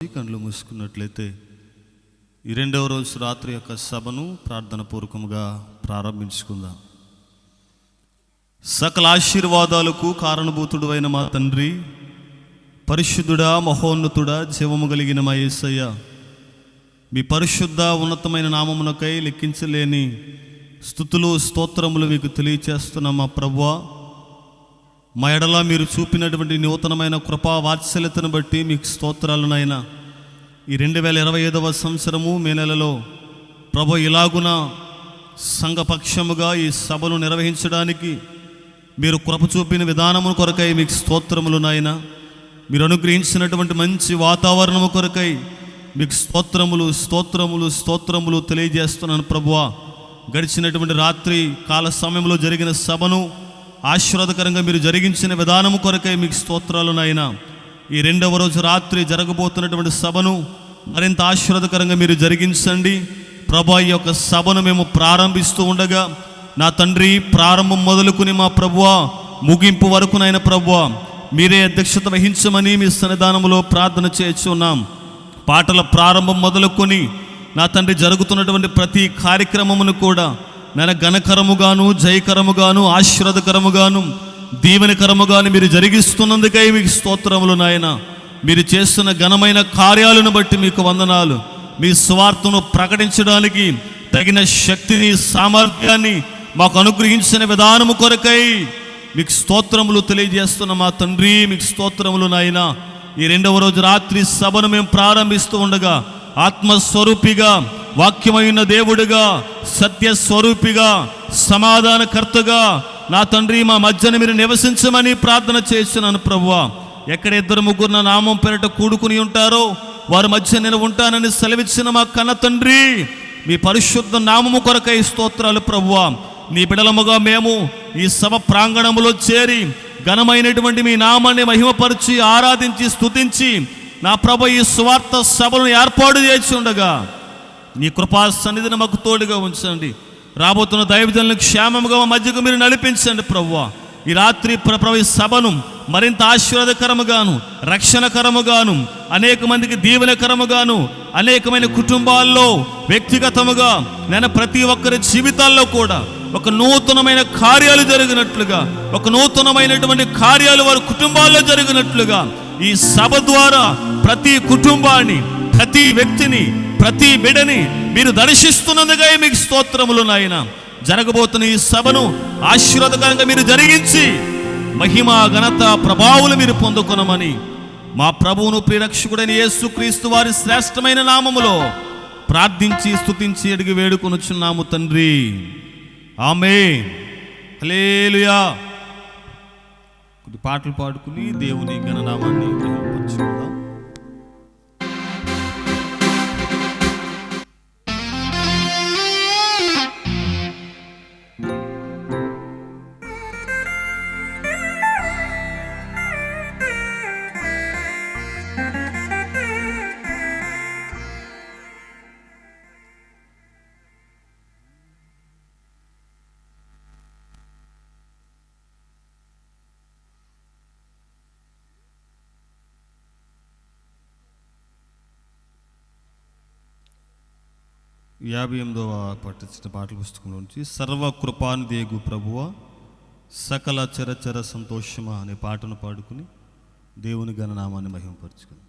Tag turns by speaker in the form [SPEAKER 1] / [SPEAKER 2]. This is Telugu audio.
[SPEAKER 1] కళ్ళు మూసుకున్నట్లయితే ఈ రెండవ రోజు రాత్రి యొక్క సభను ప్రార్థన పూర్వకముగా ప్రారంభించుకుందాం. సకల ఆశీర్వాదాలకు కారణభూతుడు అయిన మా తండ్రి పరిశుద్ధుడా మహోన్నతుడా జీవము కలిగిన మా యేసయ్య మీ పరిశుద్ధ ఉన్నతమైన నామమునకై లెక్కించలేని స్థుతులు స్తోత్రములు మీకు తెలియచేస్తున్న మా ప్రభువా మా ఎడలా మీరు చూపినటువంటి నూతనమైన కృపా వాత్సల్యతను బట్టి మీకు స్తోత్రాలు నాయన. ఈ రెండు వేల ఇరవై ఐదవ సంవత్సరము మే నెలలో ప్రభు ఇలాగున సంఘపక్షముగా ఈ సభను నిర్వహించడానికి మీరు కృప చూపిన విధానము కొరకై మీకు స్తోత్రములు నాయన. మీరు అనుగ్రహించినటువంటి మంచి వాతావరణము కొరకై మీకు స్తోత్రములు స్తోత్రములు స్తోత్రములు తెలియజేస్తున్నాను ప్రభువా. గడిచినటువంటి రాత్రి కాల సమయంలో జరిగిన సభను ఆశీర్వాదకరంగా మీరు జరిగించిన విధానము కొరకై మీకు స్తోత్రాలు నాయన. ఈ రెండవ రోజు రాత్రి జరగబోతున్నటువంటి సభను మరింత ఆశీర్వాదకరంగా మీరు జరిగించండి. ప్రభా ఈ యొక్క సభను మేము ప్రారంభిస్తూ ఉండగా నా తండ్రి ప్రారంభం మొదలుకుని మా ప్రభువ ముగింపు వరకు నాయన ప్రభువ మీరే అధ్యక్షత వహించమని మీ సన్నిధానంలో ప్రార్థన చేస్తున్నాం పాటల ప్రారంభం మొదలుకొని నా తండ్రి జరుగుతున్నటువంటి ప్రతి కార్యక్రమమును కూడా నేను ఘనకరముగాను జయకరముగాను ఆశీర్వాదకరముగాను దీవెనకరముగాను మీరు జరిగిస్తున్నందుకై మీకు స్తోత్రములు నాయన. మీరు చేస్తున్న ఘనమైన కార్యాలను బట్టి మీకు వందనాలు. మీ స్వార్థను ప్రకటించడానికి తగిన శక్తిని సామర్థ్యాన్ని మాకు అనుగ్రహించిన విధానము కొరకై మీకు స్తోత్రములు తెలియజేస్తున్న మా తండ్రి మీకు స్తోత్రములు నాయన. ఈ రెండవ రోజు రాత్రి సభను మేము ప్రారంభిస్తూ ఉండగా ఆత్మస్వరూపిగా వాక్యమైన దేవుడిగా సత్య స్వరూపిగా సమాధానకర్తగా నా తండ్రి మా మధ్యన మీరు నివసించమని ప్రార్థన చేస్తున్నాను ప్రభువా. ఎక్కడ ఇద్దరు ముగ్గురు నా నామం పేరిట కూడుకుని ఉంటారో వారి మధ్య నేను ఉంటానని సెలవిచ్చిన మా కన్న తండ్రి మీ పరిశుద్ధ నామము కొరకై స్తోత్రాలు ప్రభువా. నీ బిడలముగా మేము ఈ సభ ప్రాంగణములో చేరి ఘనమైనటువంటి మీ నామాన్ని మహిమపరిచి ఆరాధించి స్తుతించి నా ప్రభు ఈ స్వార్థ సభలను ఏర్పాటు చేసి ఉండగా నీ కృపా సన్నిధిని మాకు తోడుగా ఉంచండి. రాబోతున్న దైవజనులకు క్షేమముగా మా మధ్యకు మీరు నడిపించండి ప్రభువా. ఈ రాత్రి ప్ర- ప్రభు సభను మరింత ఆశీర్వాదకరముగాను రక్షణకరముగాను అనేక మందికి దీవెనకరముగాను అనేకమైన కుటుంబాల్లో వ్యక్తిగతముగా నేను ప్రతి ఒక్కరి జీవితాల్లో కూడా ఒక నూతనమైన కార్యాలు జరిగినట్లుగా ఒక నూతనమైనటువంటి కార్యాలు వారి కుటుంబాల్లో జరిగినట్లుగా ఈ సభ ద్వారా ప్రతి కుటుంబాన్ని ప్రతి వ్యక్తిని ప్రతి బిడని మీరు దర్శిస్తున్నందుగా మీకు స్తోత్రములు నాయన. జరగబోతున్న ఈ సభను ఆశీర్వాదకరంగా మీరు జరిగించి మహిమ ఘనత ప్రభావులు మీరు పొందుకొనమని మా ప్రభువును ప్రిరక్షకుడైన యేసుక్రీస్తు వారి శ్రేష్టమైన నామములో ప్రార్థించి స్తుతించి అడిగి వేడుకొనుచున్నాము తండ్రి. ఆమె హల్లెలూయా. కొద్ది పాటలు పాడుకుని దేవుని ఘననామాన్ని గ్రహించుకుందాం యాభై ఎనిమిదవ పట్టించిన పాటల పుస్తకం నుంచి సర్వకృపానిదేగు ప్రభువ సకల చరచర సంతోషమా అనే పాటను పాడుకుని దేవుని గణనామాన్ని మహిమపరుచుకుని.